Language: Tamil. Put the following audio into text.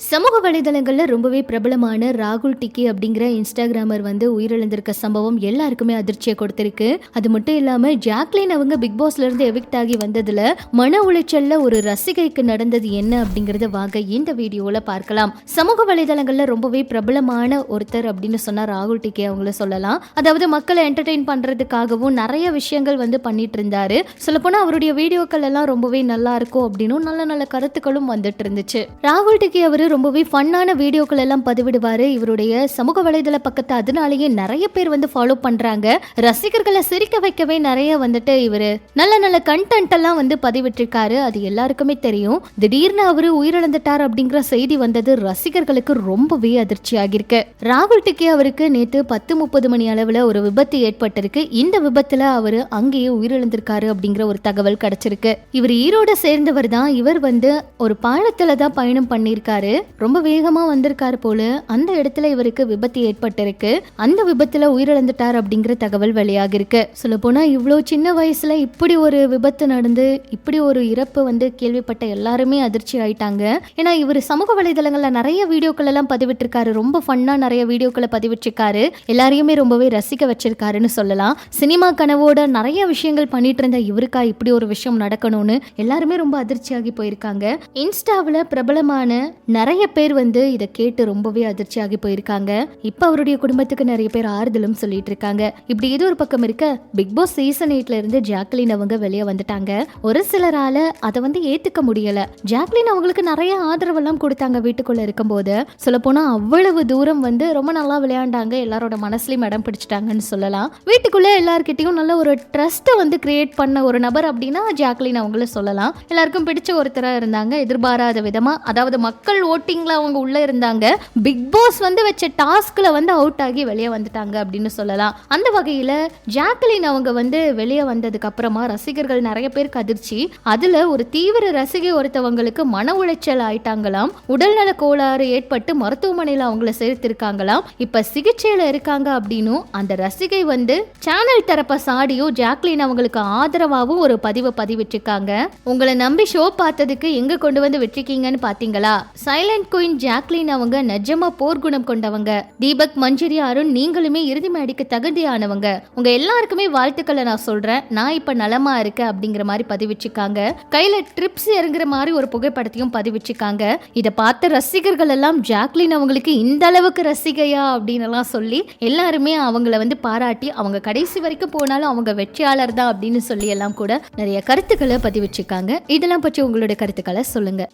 சமூக வலைதளங்கள்ல ரொம்பவே பிரபலமான ராகுல் டிக்கி அப்படிங்கிற இன்ஸ்டாகிராமர் வந்து உயிரிழந்திருக்க சம்பவம் எல்லாருக்குமே அதிர்ச்சியை கொடுத்திருக்கு. அது மட்டும் இல்லாம ஜாக்லின் அவங்க பிக் பாஸ்ல இருந்து எவிக்ட் ஆகி வந்ததுல மன உளைச்சல்ல ஒரு ரசிகைக்கு நடந்தது என்ன அப்படிங்கறத வாங்க இந்த வீடியோல பார்க்கலாம். சமூக வலைதளங்கள்ல ரொம்பவே பிரபலமான ஒருத்தர் அப்படின்னு சொன்னா ராகுல் டிக்கி அவங்கள சொல்லலாம். அதாவது மக்களை என்டர்டெயின் பண்றதுக்காகவும் நிறைய விஷயங்கள் வந்து பண்ணிட்டு இருந்தாரு. சொல்லப்போனா அவருடைய வீடியோக்கள் எல்லாம் ரொம்பவே நல்லா இருக்கும் அப்படின்னும் நல்ல நல்ல கருத்துக்களும் வந்துட்டு இருந்துச்சு. ராகுல் டிக்கி அவர் ரொம்பவே ஃபன்னான வீடியோக்கள் எல்லாம் பதிவிடுவார். இவருடைய சமூக வலைதள பக்கத்தை அதனாலேயே நிறைய பேர் வந்து ஃபாலோ பண்ணுறாங்க ரசிகர்களை சிரிக்க வைக்கவே நிறைய வந்துட்டு இவர் நல்ல நல்ல கண்டென்ட் எல்லாம் வந்து பதிவிட்டிருக்காரு. அது எல்லாருக்குமே தெரியும். திடீர்னு அவர் உயிரிழந்துட்டார் அப்படிங்கிற செய்தி வந்தது ரசிகர்களுக்கு ரொம்பவே அதிர்ச்சியாகிருக்கு ராகுல் டிக்கே அவருக்கு நேற்று பத்து முப்பது மணி அளவில் ஒரு விபத்து ஏற்பட்டிருக்கு. இந்த விபத்தில் அவர் அங்கேயே உயிரிழந்திருக்காரு அப்படிங்கிற ஒரு தகவல் கிடைச்சிருக்கு. இவர் ஈரோட சேர்ந்தவர் தான். இவர் வந்து ஒரு பாலத்தில் தான் பயணம் பண்ணியிருக்காரு. ரொம்ப வேகமா வந்திருக்காரு போல அந்த இடத்துல இவருக்கு விபத்து ஏற்பட்டிருக்கு. அந்த விபத்துல உயிரிழந்துட்டார் அப்படிங்கிற தகவல் வெளியாக இருக்கு. சொல்ல போனா இவ்வளோ சின்ன வயசுல இப்படி ஒரு விபத்து நடந்து இப்படி ஒரு இறப்பு வந்து கேள்விப்பட்ட எல்லாருமே அதிர்ச்சி ஆயிட்டாங்க. ஏன்னா இவர் சமூக வலைதளங்கள்ல நிறைய வீடியோக்கள் எல்லாம் பதிவிட்டிருக்காரு. ரொம்ப ஃபன்னா நிறைய வீடியோக்களை பதிவிட்டிருக்காரு. எல்லாரையுமே ரொம்பவே ரசிக்க வச்சிருக்காருன்னு சொல்லலாம். சினிமா கனவோட நிறைய விஷயங்கள் பண்ணிட்டு இருந்த இவருக்கா இப்படி ஒரு விஷயம் நடக்கணும்னு எல்லாருமே ரொம்ப அதிர்ச்சியாகி போயிருக்காங்க. இன்ஸ்டாவில் பிரபலமான நிறைய பேர் வந்து இதை கேட்டு ரொம்பவே அதிர்ச்சியாகி போயிருக்காங்க. இப்போ அவருடைய குடும்பத்துக்கு நிறைய பேர் ஆறுதலும் சொல்லிட்டு இருக்காங்க. இப்படி இது ஒரு பக்கம் இருக்க பிக் பாஸ் சீசன் எயிட்ல இருந்து ஜாக்லின் அவங்க வெளியே வந்துட்டாங்க. ஒரு சிலரால அதை வந்து ஏத்துக்க முடியல. ஜாக்லின் அவங்களுக்கு நிறைய ஆதரவெல்லாம் கொடுத்தாங்க வீட்டுக்குள்ள இருக்கும்போது. சொல்ல போனா அவ்வளவு தூரம் வந்து ரொம்ப நல்லா விளையாண்டாங்க. எல்லாரோட மனசுலயும் இடம் பிடிச்சிட்டாங்கன்னு சொல்லலாம். வீட்டுக்குள்ள எல்லார்கிட்டயும் நல்ல ஒரு ட்ரஸ்ட்டை வந்து கிரியேட் பண்ண ஒரு நபர் அப்படின்னா ஜாக்லின் அவங்கள சொல்லலாம். எல்லாருக்கும் பிடிச்ச ஒருத்தராக இருந்தாங்க. எதிர்பாராத விதமா அதாவது மக்கள் ஓட்டிங்கில் அவங்க உள்ளே இருந்தாங்க. பிக் பாஸ் வந்து வச்ச டாஸ்கில் வந்து அவுட் ஆகி வெளியே வந்துட்டாங்க அப்படின்னு சொல்லலாம். அந்த வகையில் ஜாக்லின் அவங்க வந்து வெளியே வந்ததுக்கு அப்புறமா ரசிகர்கள் நிறைய பேருக்கு அதிர்ச்சி அதில் ஒரு தீவிர ரசிகை ஒருத்தவங்களுக்கு மன உளைச்சல் ஆயிட்டாங்களாம். உடல்நல கோளாறு ஏற்பட்டு மருத்துவமனையில் அவங்கள சேர்த்திருக்காங்களாம். இப்போ சிகிச்சையில் இருக்காங்க அப்படின்னும் அந்த ரசிகை வந்து சேனல் தரப்ப சாடியும் ஜாக்லின் அவங்களுக்கு ஆதரவாகவும் ஒரு பதிவை பதிவிட்டிருக்காங்க. உங்களை நம்பி ஷோ பார்த்ததுக்கு எங்க கொண்டு வந்து விட்டுருக்கீங்கன்னு பாத்தீங்களா? சைலண்ட் குயின் ஜாக்லின் அவங்க நிஜமா போர்க்குணம் கொண்டவங்க. தீபக் மஞ்சரி அருண் நீங்களுமே இறுதி மேடிக்கு தகுதியானவங்க. உங்க எல்லாருக்குமே வாழ்த்துக்களை நான் சொல்றேன். நான் இப்ப நலமா இருக்கேன் அப்படிங்கிற மாதிரி பதிவிச்சிருக்காங்க. கையில ட்ரிப்ஸ் இறங்குற மாதிரி ஒரு புகைப்படத்தையும் பதிவிச்சிருக்காங்க. இதை பார்த்த ரசிகர்கள் எல்லாம் ஜாக்லின் அவங்களுக்கு இந்த அளவுக்கு ரசிகையா? அப்படின்னு எல்லாம் சொல்லி எல்லாருமே அவங்கள வந்து பாராட்டி அவங்க கடைசி வரைக்கும் போனாலும் அவங்க வெற்றியாளர் தான் அப்படின்னு சொல்லி எல்லாம் கூட நிறைய கருத்துக்களை பதிவிச்சிருக்காங்க. இதெல்லாம் பற்றி உங்களோட கருத்துக்களை சொல்லுங்க.